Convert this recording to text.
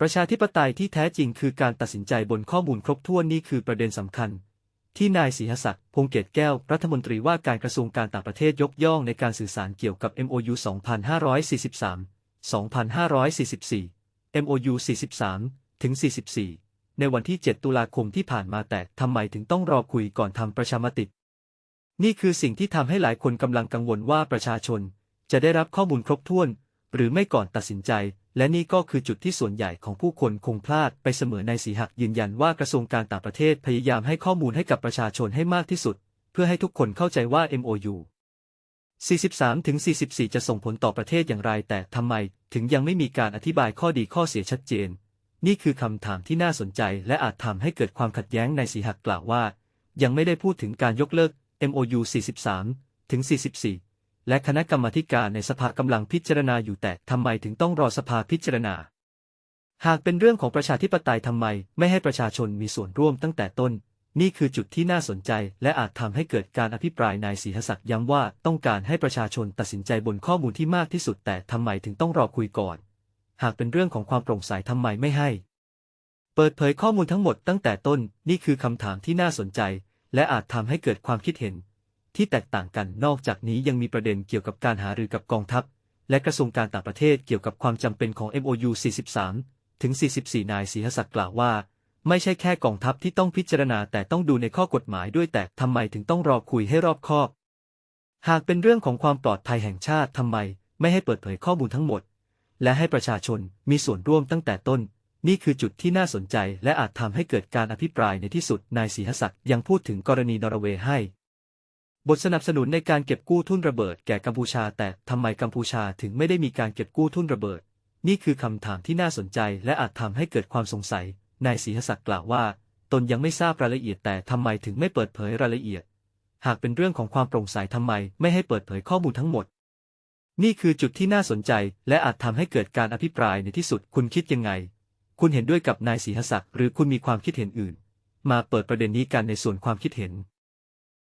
ประชาธิปไตยที่แท้จริงคือการตัดสินใจบนข้อมูลครบถ้วนนี่คือประเด็นสำคัญ ที่นายศรีหศักดิ์พงเกตแก้ว รัฐมนตรีว่าการกระทรวงการต่างประเทศยกย่องในการสื่อสารเกี่ยวกับ MOU 2543 2544 MOU 43 ถึง 44 ในวันที่ 7 ตุลาคมที่ผ่านมาแต่ทำไมถึงต้องรอคุยก่อนทำประชามติ นี่คือสิ่งที่ทำให้หลายคนกำลังกังวลว่าประชาชน จะได้รับข้อมูลครบถ้วน หรือไม่ก่อนตัดสินใจ และนี่ก็คือจุดที่ส่วนใหญ่ของผู้คนคงพลาดไปเสมอในสีหักยืนยันว่ากระทรวงการต่างประเทศพยายามให้ข้อมูลให้กับประชาชนให้มากที่สุด เพื่อให้ทุกคนเข้าใจว่า MOU 43-44 จะส่งผลต่อประเทศอย่างไร แต่ทำไมถึงยังไม่มีการอธิบายข้อดีข้อเสียชัดเจน นี่คือคำถามที่น่าสนใจ และอาจทำให้เกิดความขัดแย้งในสีหักกล่าวว่า ยังไม่ได้พูดถึงการยกเลิก MOU 43-44 และคณะกรรมการในสภากำลังพิจารณาอยู่แต่ทำไมถึงต้องรอสภาพิจารณา หากเป็นเรื่องของประชาธิปไตยทำไมไม่ให้ประชาชนมีส่วนร่วมตั้งแต่ต้น นี่คือจุดที่น่าสนใจ และอาจทำให้เกิดการอภิปรายนายศรีหศักดิ์ย้ำว่าต้องการให้ประชาชนตัดสินใจบนข้อมูลที่มากที่สุด แต่ทำไมถึงต้องรอคุยก่อน หากเป็นเรื่องของความโปร่งใสทำไมไม่ให้ เปิดเผยข้อมูลทั้งหมดตั้งแต่ต้น นี่คือคำถามที่น่าสนใจ และอาจทำให้เกิดความคิดเห็น ที่แตกต่างกันนอกจากนี้ยังมีประเด็นเกี่ยวกับการหารือกับกองทัพ และกระทรวงการต่างประเทศเกี่ยวกับความจำเป็นของ MOU 43 ถึง 44 นายศรีหศักดิ์กล่าวว่า ไม่ใช่แค่กองทัพที่ต้องพิจารณาแต่ต้องดูในข้อกฎหมายด้วยแต่ทำไมถึงต้องรอคุยให้รอบคอบ หากเป็นเรื่องของความปลอดภัยแห่งชาติทำไมไม่ให้เปิดเผยข้อมูลทั้งหมด และให้ประชาชนมีส่วนร่วมตั้งแต่ต้น นี่คือจุดที่น่าสนใจและอาจทำให้เกิดการอภิปรายในที่สุดนายศรีหศักดิ์ยังพูดถึงกรณีนอร์เวย์ให้ บทสนับสนุนในการเก็บกู้ทุนระเบิดแก่กัมพูชา แต่ทำไมกัมพูชาถึงไม่ได้มีการเก็บกู้ทุนระเบิด นี่คือคำถามที่น่าสนใจและอาจทำให้เกิดความสงสัย นายศรีหศักดิ์กล่าวว่า ตนยังไม่ทราบรายละเอียดแต่ทำไมถึงไม่เปิดเผยรายละเอียด หากเป็นเรื่องของความโปร่งใสทำไมไม่ให้เปิดเผยข้อมูลทั้งหมด นี่คือจุดที่น่าสนใจ และอาจทำให้เกิดการอภิปรายในที่สุดคุณคิดยังไง คุณเห็นด้วยกับนายศรีหศักดิ์หรือคุณมีความคิดเห็นอื่น มาเปิดประเด็นนี้กันในส่วนความคิดเห็น